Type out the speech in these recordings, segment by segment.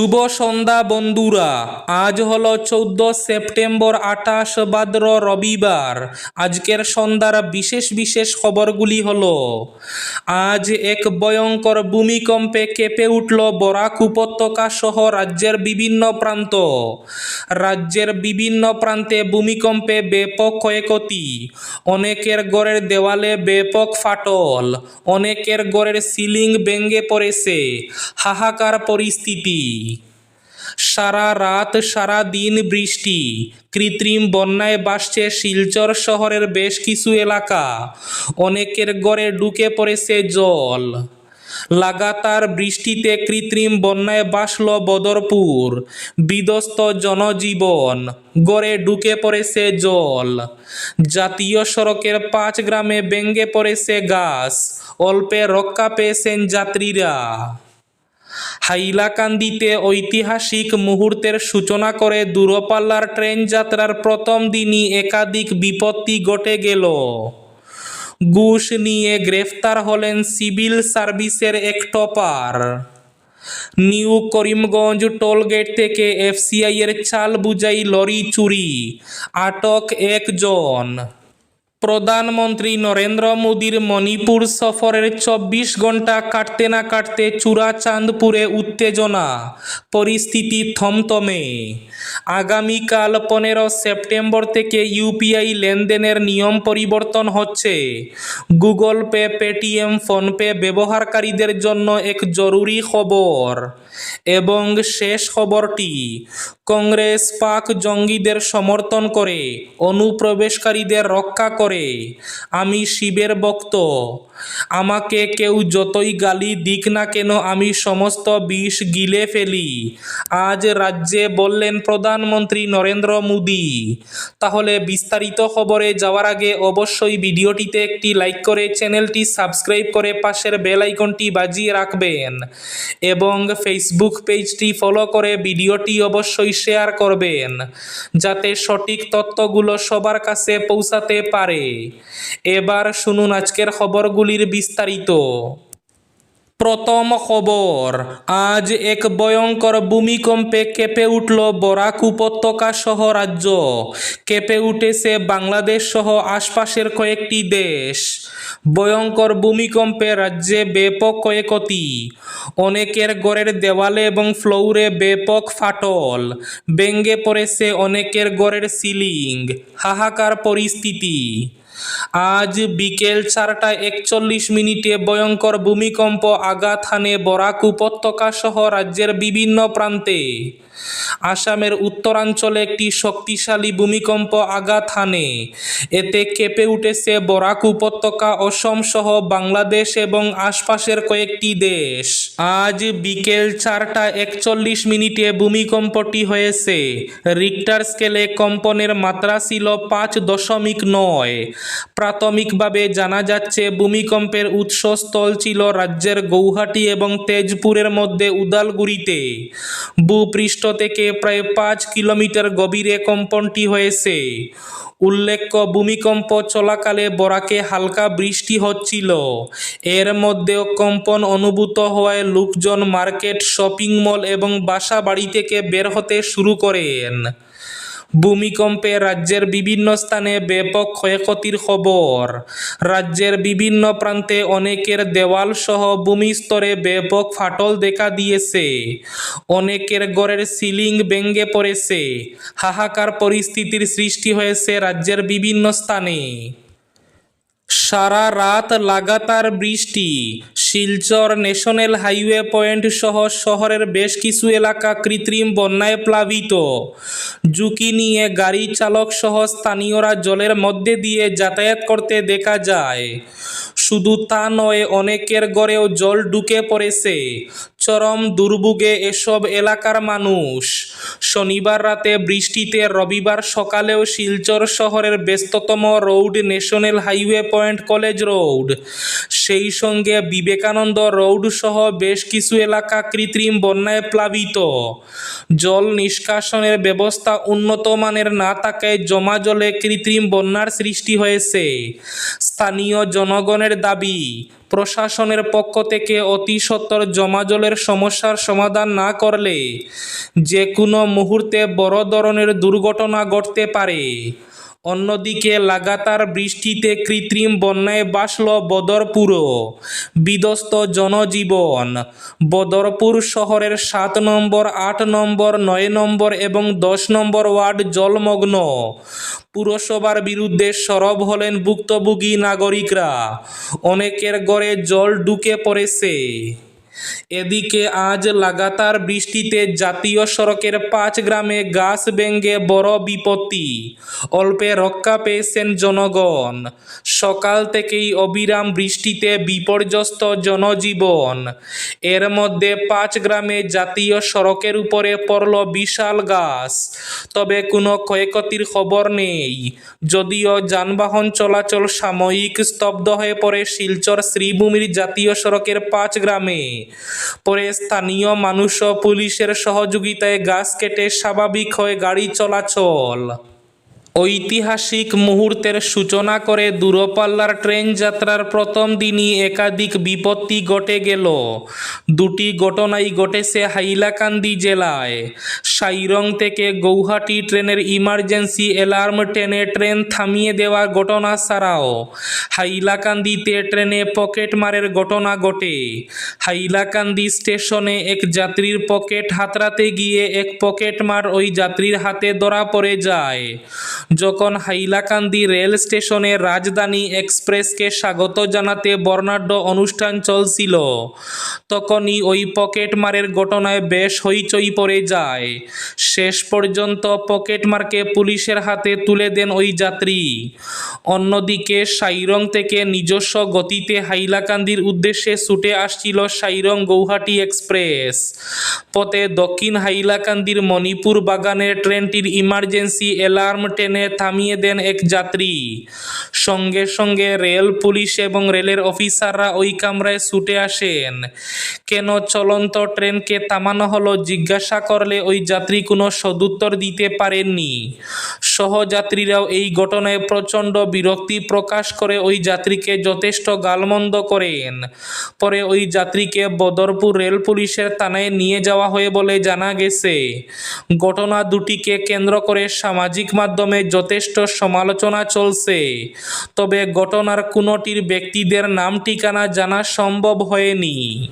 শুভ সন্ধ্যা, বন্ধুরা। আজ হলো চৌদ্দ সেপ্টেম্বর আঠাশ ভাদ্র রবিবার। আজকের সন্ধ্যার বিশেষ বিশেষ খবরগুলি হল, আজ এক ভয়ঙ্কর ভূমিকম্পে কেঁপে উঠল বরাক উপত্যকা সহ রাজ্যের বিভিন্ন প্রান্ত। রাজ্যের বিভিন্ন প্রান্তে ভূমিকম্পে ব্যাপক ক্ষয়ক্ষতি। অনেকের গড়ের দেওয়ালে ব্যাপক ফাটল। অনেকের গড়ের সিলিং ভেঙে পড়েছে। হাহাকার পরিস্থিতি। সারা রাত, সারা দিন বৃষ্টি। কৃত্রিম বন্যায় বাসছে শিলচর শহরের বেশ কিছু এলাকা। অনেকের গড়ে ঢুকে পড়েছে জল। লাগাতার বৃষ্টিতে কৃত্রিম বন্যায় বাসল বদরপুর। বিধ্বস্ত জনজীবন গড়ে ঢুকে পড়েছে জল। জাতীয় সড়কের পাঁচ গ্রামে ভেঙে পড়েছে গাছ। অল্পে রক্ষা পেয়েছেন যাত্রীরা। হাইলাকান্দিতে ঐতিহাসিক মুহূর্তের সূচনা করে দূরপাল্লার ট্রেন যাত্রার প্রথম দিনই একাধিক বিপত্তি ঘটে গেল। ঘুষ নিয়ে গ্রেফতার হলেন সিভিল সার্ভিসের এক টপার। নিউ করিমগঞ্জ টোলগেট থেকে এফসিআই এর চাল বুঝাই লরি চুরি। আটক একজন। প্রধানমন্ত্রী নরেন্দ্র মোদীর মণিপুর সফরের চব্বিশ ঘণ্টা কাটতে না কাটতে চূড়াচাঁদপুরে উত্তেজনা। পরিস্থিতি থমথমে। আগামীকাল পনেরো সেপ্টেম্বর থেকে ইউপিআই লেনদেনের নিয়ম পরিবর্তন হচ্ছে। গুগল পে, পেটিএম, ফোনপে ব্যবহারকারীদের জন্য এক জরুরি খবর। এবং শেষ খবরটি কংগ্রেস পাক জঙ্গিদের সমর্থন করে অনুপ্রবেশকারীদের রক্ষা করে। আমি শিবের ভক্ত। আমাকে কেউ যতই গালি দিক না কেন আমি সমস্ত বিষ গিলে ফেলি। আজ রাজ্যে বললেন প্রধানমন্ত্রী নরেন্দ্র মোদি। তাহলে বিস্তারিত খবরে যাওয়ার আগে অবশ্যই ভিডিওটিতে একটি লাইক করে চ্যানেলটি সাবস্ক্রাইব করে পাশের বেল আইকনটি বাজিয়ে রাখবেন এবং ফেসবুক পেজটি ফলো করে ভিডিওটি অবশ্যই শেয়ার করবেন, যাতে সঠিক তথ্যগুলো সবার কাছে পৌঁছাতে পারে। এবার শুনুন আজকের খবরগুলির বিস্তারিত। প্রথম খবর, আজ এক ভয়ঙ্কর ভূমিকম্পে কেঁপে উঠল বরাক উপত্যকা সহ রাজ্য। কেঁপে উঠেছে বাংলাদেশ সহ আশপাশের কয়েকটি দেশ। ভয়ঙ্কর ভূমিকম্পে রাজ্যে ব্যাপক ক্ষয়ক্ষতি। অনেকের গড়ের দেওয়ালে এবং ফ্লোরে ব্যাপক ফাটল। ভেঙে পড়েছে অনেকের ঘরের সিলিং। হাহাকার পরিস্থিতি। আজ বিকেল চারটা একচল্লিশ মিনিটে ভয়ঙ্কর ভূমিকম্প আঘাত হানে বরাক উপত্যকা সহ রাজ্যের বিভিন্ন প্রান্তে। আসামের উত্তরাঞ্চলে একটি শক্তিশালী ভূমিকম্প আঘাত হানে। এতে কেঁপে উঠেছে বরাক উপত্যকা, অসম সহ বাংলাদেশ এবং আশপাশের কয়েকটি দেশ। আজ বিকেল চারটা একচল্লিশ মিনিটে ভূমিকম্পটি হয়েছে। রিক্টার স্কেলে কম্পনের মাত্রা ছিল পাঁচ দশমিক নয়। প্রাথমিকভাবে জানা যাচ্ছে, ভূমিকম্পের উৎসস্থল ছিল রাজ্যের গৌহাটি এবং তেজপুরের মধ্যে উদালগুড়িতে। ভূপৃষ্ঠ থেকে প্রায় পাঁচ কিলোমিটার গভীরে কম্পনটি হয়েছে। উল্লেখ্য, ভূমিকম্প চলাকালে বরাকে হালকা বৃষ্টি হচ্ছিল। এর মধ্যেও কম্পন অনুভূত হওয়ায় লোকজন মার্কেট, শপিং মল এবং বাসা বাড়ি থেকে বের হতে শুরু করেন। ভূমিকম্পে রাজ্যের বিভিন্ন স্থানে ব্যাপক ক্ষয়ক্ষতির খবর। রাজ্যের বিভিন্ন প্রান্তে অনেকের দেওয়াল সহ ভূমিস্তরে ব্যাপক ফাটল দেখা দিয়েছে। অনেকের ঘরের সিলিং ভেঙে পড়েছে। হাহাকার পরিস্থিতির সৃষ্টি হয়েছে রাজ্যের বিভিন্ন স্থানে। সারা রাত লাগাতার বৃষ্টি শিলচর ন্যাশনাল হাইওয়ে পয়েন্ট সহ শহরের বেশ কিছু এলাকা কৃত্রিম বন্যায় প্লাবিত। ঝুঁকি নিয়ে গাড়ি চালক সহ স্থানীয়রা জলের মধ্যে দিয়ে যাতায়াত করতে দেখা যায়। শুধু তা নয়, অনেকের গড়েও জল ঢুকে পড়েছে। চরম দুর্ভোগে এসব এলাকার মানুষ। শনিবার রাতে বৃষ্টিতে রবিবার সকালেও শিলচর শহরের ব্যস্ততম road national highway point college road সেই সঙ্গে বিবেকানন্দ রোড সহ বেশ কিছু এলাকা কৃত্রিম বন্যায় প্লাবিত। জল নিষ্কাশনের ব্যবস্থা উন্নত মানের না থাকায় জমা জলে কৃত্রিম বন্যার সৃষ্টি হয়েছে। স্থানীয় জনগণের দাবি, প্রশাসনের পক্ষ থেকে অতি সত্বর জমা জলের সমস্যার সমাধান না করলে যে কোনো মুহূর্তে বড় ধরনের দুর্ঘটনা ঘটতে পারে। অন্যদিকে লাগাতার বৃষ্টিতে কৃত্রিম বন্যায় বাসল বদরপুরও বিধ্বস্ত জনজীবন, বদরপুর শহরের সাত নম্বর, আট নম্বর, নয় নম্বর এবং দশ নম্বর ওয়ার্ড জলমগ্ন। পুরসভার বিরুদ্ধে সরব হলেন ভুক্তভোগী নাগরিকরা। অনেকের ঘরে জল ঢুকে পড়েছে। এদিকে আজ লাগাতার বৃষ্টিতে জাতীয় সড়কের পাঁচ গ্রামে গাছ ভেঙে বড় বিপত্তি। অল্পে রক্ষা পেয়েছেন জনগণ। সকাল থেকেই অবিরাম বৃষ্টিতে বিপর্যস্ত জনজীবন। এর মধ্যে পাঁচ গ্রামে জাতীয় সড়কের উপরে পড়ল বিশাল গাছ। তবে কোনো ক্ষয়ক্ষতির খবর নেই। যদিও যানবাহন চলাচল সাময়িক স্তব্ধ হয়ে পড়ে শিলচর শ্রীভূমির জাতীয় সড়কের পাঁচ গ্রামে। পরে স্থানীয় মানুষ ও পুলিশের সহযোগিতায় গাছ কেটে স্বাভাবিক হয়ে গাড়ি চলাচল। ঐতিহাসিক মুহূর্তের সূচনা করে দূরপাল্লার ট্রেন যাত্রার প্রথম দিনই একাধিক বিপত্তি ঘটে গেল। দুটি ঘটনাই ঘটেছে হাইলাকান্দি জেলায়। সাইরং থেকে গৌহাটি ট্রেনের ইমার্জেন্সি অ্যালার্ম টেনে ট্রেন থামিয়ে দেওয়ার ঘটনা ছাড়াও হাইলাকান্দিতে ট্রেনে পকেটমারের ঘটনা ঘটে। হাইলাকান্দি স্টেশনে এক যাত্রীর পকেট হাতড়াতে গিয়ে এক পকেটমার ওই যাত্রীর হাতে ধরা পড়ে যায়। যখন হাইলাকান্দি রেল স্টেশনে রাজধানী এক্সপ্রেসকে স্বাগত জানাতে বর্ণাঢ্য অনুষ্ঠান চলছিল, তখনই ওই পকেটমারের ঘটনায় বেশ হইচই পড়ে যায়। শেষ পর্যন্ত পকেটমারকে পুলিশের হাতে তুলে দেন ওই যাত্রী। অন্যদিকে সাইরং থেকে নিজস্ব গতিতে হাইলাকান্দির উদ্দেশ্যে ছুটে আসছিল সাইরং গৌহাটি এক্সপ্রেস। পথে দক্ষিণ হাইলাকান্দির মণিপুর বাগানে ট্রেনটির ইমার্জেন্সি অ্যালার্ম টেনে থামিয়ে দেন এক যাত্রী। সঙ্গে সঙ্গে রেল পুলিশ এবং রেলের অফিসাররা ওই কামরায় ছুটে আসেন। কেন চলন্ত ট্রেনকে থামানো হলো জিজ্ঞাসা করলে ওই যাত্রী কোনো সদুত্তর দিতে পারেননি। সহযাত্রীরাও এই ঘটনায় প্রচণ্ড বিরক্তি প্রকাশ করে ওই যাত্রীকে যথেষ্ট গালমন্দ করেন। পরে ওই যাত্রীকে বদরপুর রেল পুলিশের থানায় নিয়ে যাওয়া হয় বলে জানা গেছে। ঘটনা দুটিকে কেন্দ্র করে সামাজিক মাধ্যমে যথেষ্ট সমালোচনা চলছে। তবে ঘটনার কোনোটির ব্যক্তিদের নাম ঠিকানা জানা সম্ভব হয়নি।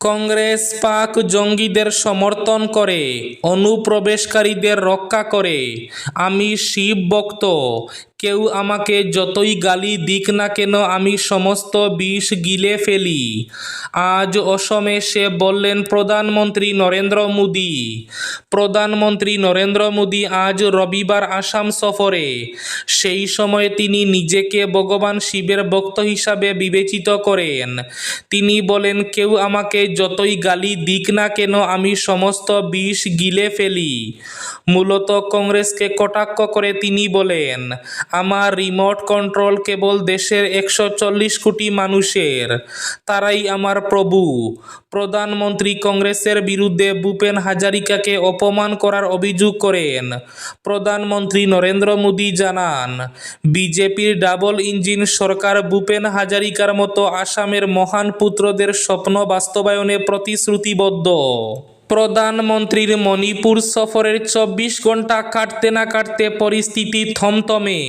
কংগ্রেস পাক জঙ্গিদের সমর্থন করে, অনুপ্রবেশকারীদের রক্ষা করে। আমি শিব ভক্ত কেউ আমাকে যতই গালি দিক না কেন আমি সমস্ত বিষ গিলে ফেলি। আজ অসমে সে বললেন, প্রধানমন্ত্রী নরেন্দ্র মোদী। প্রধানমন্ত্রী নরেন্দ্র মোদী আজ রবিবার আসাম সফরে। সেই সময়ে তিনি নিজেকে ভগবান শিবের ভক্ত হিসাবে বিবেচিত করেন। তিনি বলেন, কেউ আমাকে যতই গালি দিক না কেন আমি সমস্ত বিষ গিলে ফেলি। মূলত কংগ্রেসকে কটাক্ষ করে তিনি বলেন আমার রিমোট কন্ট্রোল কেবল দেশের একশো চল্লিশ কোটি মানুষের। তারাই আমার প্রভু। প্রধানমন্ত্রী কংগ্রেসের বিরুদ্ধে ভূপেন হাজারিকাকে অপমান করার অভিযোগ করেন। প্রধানমন্ত্রী নরেন্দ্র মোদী জানান, বিজেপির ডাবল ইঞ্জিন সরকার ভূপেন হাজারিকার মতো আসামের মহান পুত্রদের স্বপ্ন বাস্তবায়নে প্রতিশ্রুতিবদ্ধ। প্রধানমন্ত্রীর মণিপুর সফরের চব্বিশ ঘণ্টা কাটতে না কাটতে পরিস্থিতি থমথমে।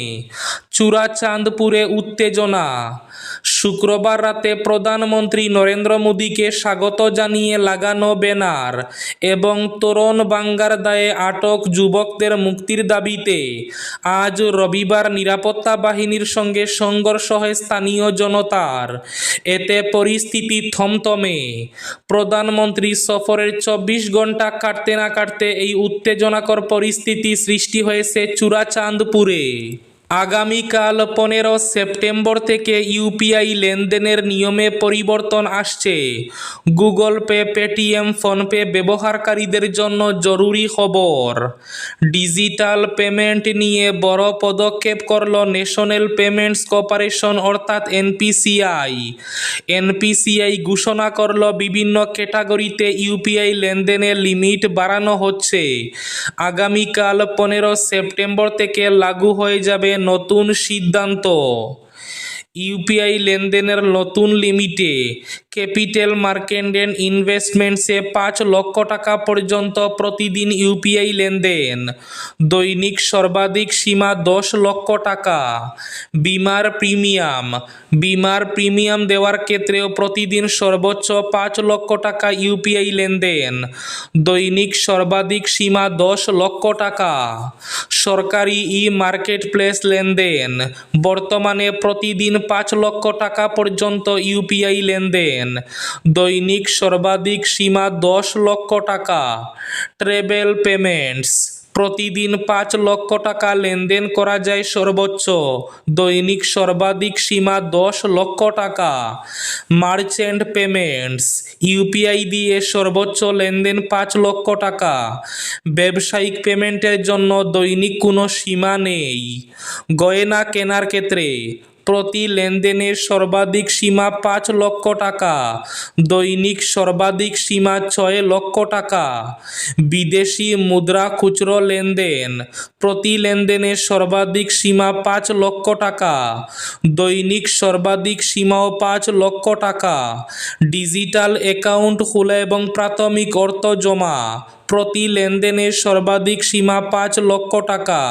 চূড়াচাঁদপুরে উত্তেজনা। শুক্রবার রাতে প্রধানমন্ত্রী নরেন্দ্র মোদীকে স্বাগত জানিয়ে লাগানো ব্যানার এবং তোরণ বাঙ্গার দায়ে আটক যুবকদের মুক্তির দাবিতে আজ রবিবার নিরাপত্তা বাহিনীর সঙ্গে সংঘর্ষ হয় স্থানীয় জনতার। এতে পরিস্থিতি থমথমে। প্রধানমন্ত্রী সফরের চব্বিশ ঘণ্টা কাটতে না কাটতে এই উত্তেজনাকর পরিস্থিতি সৃষ্টি হয়েছে চূড়াচাঁদপুরে। আগামীকাল পনেরো সেপ্টেম্বর থেকে ইউপিআই লেনদেনের নিয়মে পরিবর্তন আসছে। গুগল পে, পেটিএম, ফোনপে ব্যবহারকারীদের জন্য জরুরি খবর। ডিজিটাল পেমেন্ট নিয়ে বড় পদক্ষেপ করল ন্যাশনাল পেমেন্টস কর্পোরেশন অর্থাৎ এনপিসিআই। এনপিসিআই ঘোষণা করল বিভিন্ন ক্যাটাগরিতে ইউপিআই লেনদেনের লিমিট বাড়ানো হচ্ছে। আগামীকাল পনেরো সেপ্টেম্বর থেকে লাগু হয়ে যাবে নতুন সিদ্ধান্ত। ইউপিআই লেনদেনের নতুন লিমিটে ক্যাপিটাল মার্কেট অ্যান্ড ইনভেস্টমেন্টসে পাঁচ লক্ষ টাকা পর্যন্ত প্রতিদিন ইউপিআই লেনদেন। দৈনিক সর্বাধিক সীমা দশ লক্ষ টাকা। বিমার প্রিমিয়াম। বিমার প্রিমিয়াম দেওয়ার ক্ষেত্রেও প্রতিদিন সর্বোচ্চ পাঁচ লক্ষ টাকা ইউপিআই লেনদেন। দৈনিক সর্বাধিক সীমা দশ লক্ষ টাকা। সরকারি ই মার্কেট প্লেস লেনদেন। বর্তমানে প্রতিদিন পাঁচ লক্ষ টাকা পর্যন্ত ইউপিআই লেনদেন। দৈনিক সর্বাধিক সীমা দশ লক্ষ টাকা। Travel payments. প্রতিদিন পাঁচ লক্ষ টাকা লেনদেন করা যায় সর্বোচ্চ। দৈনিক সর্বাধিক সীমা দশ লক্ষ টাকা। Merchant payments. ইউপিআই দিয়ে সর্বোচ্চ লেনদেন পাঁচ লক্ষ টাকা। ব্যবসায়িক পেমেন্টের জন্য দৈনিক কোনো সীমা নেই। গয়না কেনার ক্ষেত্রে প্রতি লেনদেনের সর্বাধিক সীমা পাঁচ লক্ষ টাকা, দৈনিক সর্বাধিক সীমা ছয় লক্ষ টাকা। বিদেশি মুদ্রা খুচরো লেনদেন, প্রতি লেনদেনের সর্বাধিক সীমা পাঁচ লক্ষ টাকা, দৈনিক সর্বাধিক সীমাও পাঁচ লক্ষ টাকা। ডিজিটাল অ্যাকাউন্ট খোলা এবং প্রাথমিক অর্থ জমা প্রতি লেনদেনের সর্বাধিক সীমা পাঁচ লক্ষ টাকা।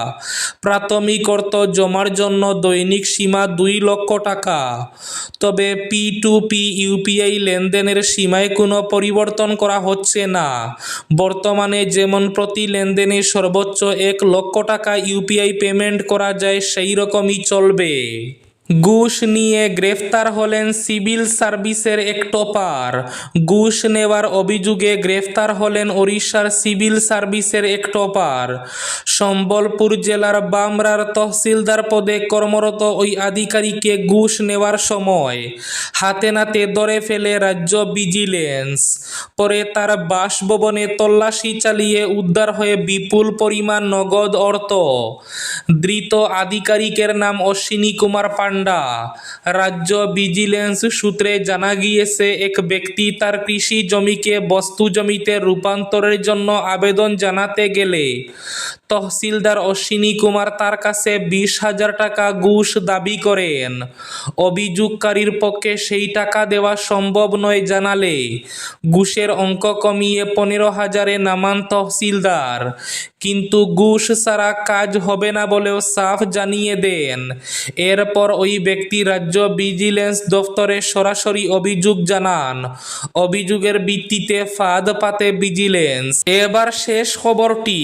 প্রাথমিক অর্থ জমার জন্য দৈনিক সীমা দুই লক্ষ টাকা। তবে পি টু পি ইউপিআই লেনদেনের সীমায় কোনো পরিবর্তন করা হচ্ছে না। বর্তমানে যেমন প্রতি লেনদেনে সর্বোচ্চ এক লক্ষ টাকা ইউপিআই পেমেন্ট করা যায় সেই রকমই চলবে। ঘুষ নিয়ে গ্রেফতার হলেন সিভিল সার্ভিসের এক টপার। ঘুষ নেওয়ার অভিযোগে গ্রেফতার হলেন ওড়িশার সিভিল সার্ভিসের এক টপার। সম্বলপুর জেলার বামরার তহসিলদার পদে কর্মরত ওই আধিকারিককে ঘুষ নেওয়ার সময় হাতে নাতে ধরে ফেলে রাজ্য ভিজিলেন্স। পরে তার বাসভবনে তল্লাশি চালিয়ে উদ্ধার হয়ে বিপুল পরিমাণ নগদ অর্থ ধৃত আধিকারিকের নাম অশ্বিনী কুমার পান্ডা রাজ্য ভিজিলেন্স সূত্রে জানা গিয়েছে, এক ব্যক্তি তার কৃষি জমিকে বস্তু জমিতে রূপান্তরের জন্য আবেদন জানাতে গেলে তহসিলদার অশ্বিনী কুমার তার কাছে বিশ হাজার টাকা ঘুষ দাবি করেন। অভিযোগকারীর পক্ষে সেই টাকা দেওয়া সম্ভব নয় জানালে ঘুষের অঙ্ক কমিয়ে পনেরো হাজারে নামান তহসিলদার। কিন্তু ঘুষ ছাড়া কাজ হবে না বলেও সাফ জানিয়ে দেন। এরপর ওই ব্যক্তি রাজ্য ভিজিলেন্স দফতরে সরাসরি অভিযোগ জানান। অভিযোগের ভিত্তিতে ফাঁদ পাতে ভিজিলেন্স। এবার শেষ খবরটি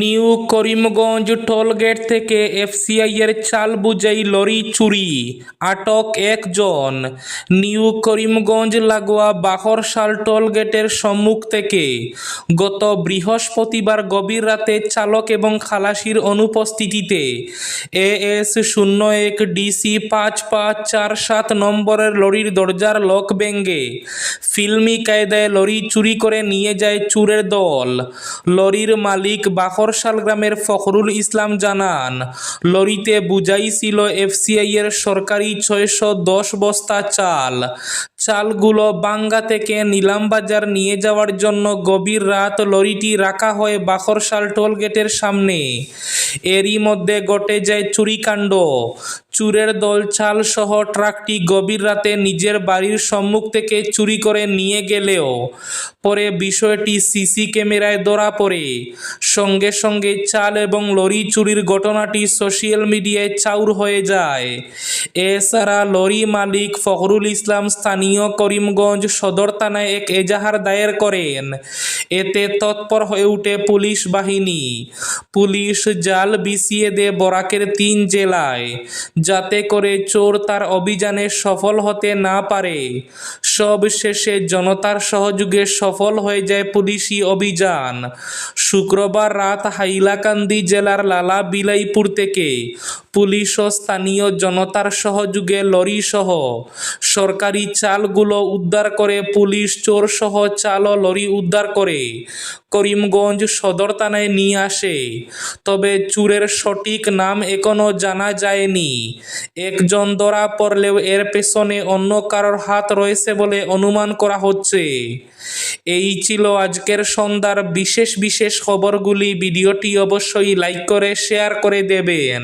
নিউ করিমগঞ্জ টোলগেট থেকে এফসিআই এর চাল বুঝাই লরি চুরি, আটক একজন। নিউ করিমগঞ্জ লাগোয়া বাহরশাল টোলগেটের সম্মুখ থেকে গত বৃহস্পতিবার গভীর রাতে চালক এবং খালাসির অনুপস্থিতিতে এ এস শূন্য এক ডিসি পাঁচ পাঁচ চার সাত নম্বরের লরির দরজার লক ভেঙে ফিল্মি কায়দায় লরি চুরি করে নিয়ে যায় চুরের দল। লরির মালিক বাখরশাল গ্রামের ফখরুল ইসলাম জানান, লরিতে বুঝাই ছিল এফসিআই এর সরকারি ছয়শো দশ বস্তা চাল। চালগুলো বাঙ্গা থেকে নিলাম বাজার নিয়ে যাওয়ার জন্য গভীর রাত লরিটি রাখা হয় বাখরশাল টোল গেটের সামনে। এরই মধ্যে গটে যায় চুরিকাণ্ড। চুরের দল চাল সহ ট্রাকটি গভীর রাতে নিজের বাড়ির সম্মুখ থেকে চুরি করে নিয়ে গেলেও পরে বিষয়টি সিসি ক্যামেরায় ধরা পড়ে। সঙ্গে সঙ্গে চাল এবং লরি চুরির ঘটনাটি সোশ্যাল মিডিয়ায় চাউর হয়ে যায়। এছাড়া লরি মালিক ফখরুল ইসলাম স্থানীয় করিমগঞ্জ সদর থানায় এক এজাহার দায়ের করেন। এতে তৎপর হয়ে উঠে পুলিশ বাহিনী। পুলিশ জাল বিছিয়ে দেয় বরাকের তিন জেলায়, যাতে করে চোর তার অভিযানে সফল হতে না পারে। সব শেষে জনতার সহযোগে সফল হয়ে যায় পুলিশি অভিযান। শুক্রবার রাত হাইলাকান্দি জেলার লালা বিলাইপুর থেকে পুলিশ ও স্থানীয় জনতার সহযোগে লরিসহ সরকারি চালগুলো উদ্ধার করে পুলিশ চোরসহ চাল ও লরি উদ্ধার করে করিমগঞ্জ সদর থানায় নিয়ে আসে। তবে চুরের সঠিক নাম এখনও জানা যায়নি। একজন ধরা পড়লেও এর পেছনে অন্য কারোর হাত রয়েছে বলে অনুমান করা হচ্ছে। এই ছিল আজকের সন্ধ্যার বিশেষ বিশেষ খবরগুলি। ভিডিওটি অবশ্যই লাইক করে, শেয়ার করে দেবেন।